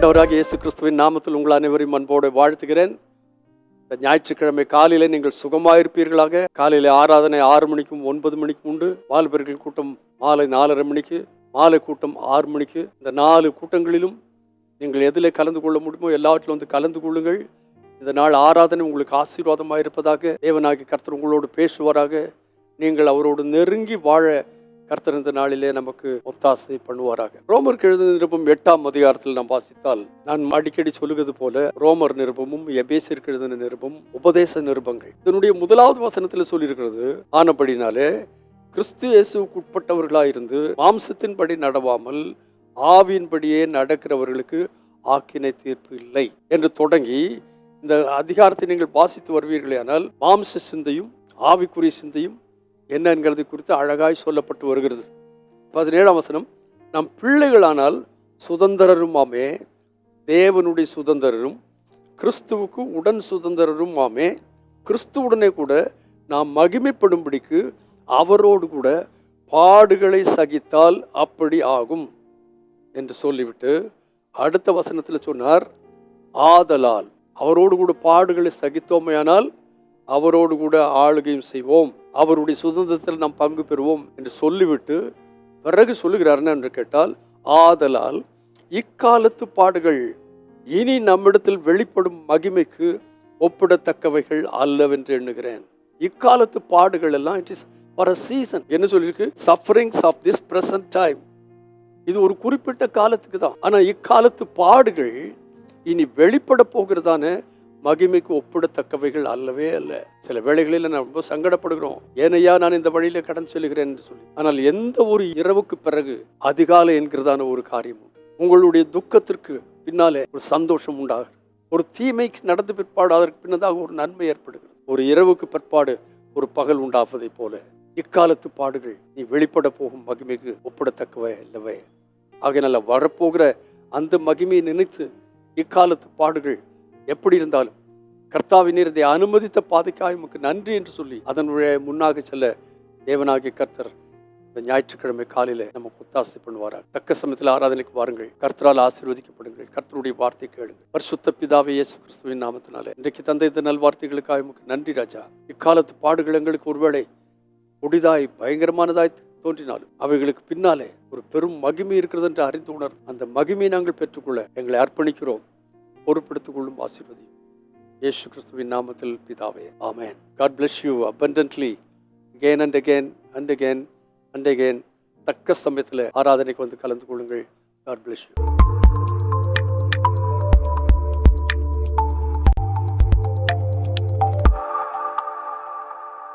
ஆண்டவராக இயேசு கிறிஸ்துவின் நாமத்தில் உங்கள் அனைவரையும் அன்போடு வாழ்த்துகிறேன். இந்த ஞாயிற்றுக்கிழமை காலையில் நீங்கள் சுகமாயிருப்பீர்களாக. காலையில் ஆராதனை ஆறு மணிக்கும் ஒன்பது மணிக்கும் உண்டு. வாலிபர்கள் கூட்டம் மாலை நாலரை மணிக்கு மாலை கூட்டம் ஆறு மணிக்கு. இந்த நாலு கூட்டங்களிலும் நீங்கள் எதில் கலந்து கொள்ள முடியுமோ எல்லாவற்றிலும் வந்து கலந்து கொள்ளுங்கள். இந்த நாள் ஆராதனை உங்களுக்கு ஆசீர்வாதமாக இருப்பதாக தேவனாகி கர்த்தர் உங்களோடு பேசுவாராக. நீங்கள் அவரோடு நெருங்கி வாழ கர்த்தர் இந்த நாளிலே நமக்கு ஒத்தாசை பண்ணுவாராக. ரோமருக்கு எழுதின நிருபம் எட்டாம் அதிகாரத்தில் நாம் வாசித்தால் நான் அடிக்கடி சொல்லுகிறது போல ரோமர் நிருபமும் எபேசிற்கு எழுதின நிருபம் உபதேச நிருபங்கள். இதனுடைய முதலாவது வசனத்தில் சொல்லியிருக்கிறது ஆனபடினாலே கிறிஸ்து இயேசுக்கு உட்பட்டவர்களாயிருந்து மாம்சத்தின்படி நடவாமல் ஆவியின்படியே நடக்கிறவர்களுக்கு ஆக்கினை தீர்ப்பு இல்லை என்று தொடங்கி இந்த அதிகாரத்தை நீங்கள் வாசித்து வருவீர்களே ஆனால் மாம்ச சிந்தையும் ஆவிக்குரிய சிந்தையும் என்னங்கிறது குறித்து அழகாய் சொல்லப்பட்டு வருகிறது. பதினேழாம் வசனம் நம் பிள்ளைகளானால் சுதந்திரருமாமே தேவனுடைய சுதந்திரரும் கிறிஸ்துவுக்கு உடன் சுதந்திரரும் ஆமே கிறிஸ்துவுடனே கூட நாம் மகிமைப்படும்படிக்கு அவரோடு கூட பாடுகளை சகித்தால் அப்படி ஆகும் என்று சொல்லிவிட்டு அடுத்த வசனத்தில் சொன்னார் ஆதலால். அவரோடு கூட பாடுகளை சகித்தோமையானால் அவரோடு கூட ஆளுகையும் செய்வோம். அவருடைய சுதந்திரத்தில் நாம் பங்கு பெறுவோம் என்று சொல்லிவிட்டு பிறகு சொல்லுகிறார் என்ன என்று கேட்டால் ஆதலால் இக்காலத்து பாடுகள் இனி நம்மிடத்தில் வெளிப்படும் மகிமைக்கு ஒப்பிடத்தக்கவைகள் அல்லவென்று எண்ணுகிறேன். இக்காலத்து பாடுகள் எல்லாம் it is for a season என்ன சொல்லியிருக்கு? Sufferings of this present time இது ஒரு குறிப்பிட்ட காலத்துக்கு தான். ஆனால் இக்காலத்து பாடுகள் இனி வெளிப்பட போகிறதான மகிமைக்கு ஒப்பிடத்தக்கவைகள் அல்லவே அல்ல. சில வேளைகளில் நான் ரொம்ப சங்கடப்படுகிறோம். ஏனையா நான் இந்த வழியில கடன் சொல்லுகிறேன் என்று சொல்லி. ஆனால் எந்த ஒரு இரவுக்கு பிறகு அதிகாலை என்கிறதான ஒரு காரியம் உங்களுடைய துக்கத்திற்கு பின்னாலே ஒரு சந்தோஷம் உண்டாகும். ஒரு தீமைக்கு நடந்த பிற்பாடு அதற்கு பின்னதாக ஒரு நன்மை ஏற்படுகிறது. ஒரு இரவுக்கு பிற்பாடு ஒரு பகல் உண்டாவதைப் போல இக்காலத்து பாடுகள் நீ வெளிப்பட போகும் மகிமைக்கு ஒப்பிடத்தக்கவை அல்லவே. ஆகையினால வரப்போகிற அந்த மகிமையை நினைத்து இக்காலத்து பாடுகள் எப்படி இருந்தாலும் கர்த்தாவினர் இதை அனுமதித்த பாதைக்காக உமக்கு நன்றி என்று சொல்லி அதனுடைய முன்னாக செல்ல தேவனாகிய கர்த்தர் இந்த ஞாயிற்றுக்கிழமை காலையில நமக்கு ஒத்தாசை பண்ணுவாரா தக்க சமயத்தில் ஆராதனைக்கு வாருங்கள். கர்த்தரால் ஆசீர்வதிக்கப்படுங்கள். கர்த்தருடைய வார்த்தை கேளுங்கள். பரிசுத்த பிதாவை இயேசு கிறிஸ்துவின் நாமத்தினால இன்றைக்கு தந்தை இந்த நல்வார்த்தைகளுக்காக உமக்கு நன்றி ராஜா. இக்காலத்து பாடுகள் எங்களுக்கு ஒருவேளை கொடிதாய் பயங்கரமானதாய் தோன்றினாலும் அவைகளுக்கு பின்னாலே ஒரு பெரும் மகிமை இருக்கிறது என்று அறிந்து உணர் அந்த மகிமையை நாங்கள் பெற்றுக்கொள்ள எங்களை அர்ப்பணிக்கிறோம். பொறுப்படுத்திக் கொள்ளும் ஆசீர்வதி இயேசு கிறிஸ்துவின் நாமத்தில் பிதாவே ஆமேன். God bless you abundantly again and again and again and again தக்க சமயத்தில் ஆராதனைக்கு வந்து கலந்து கொள்ளுங்கள். God bless you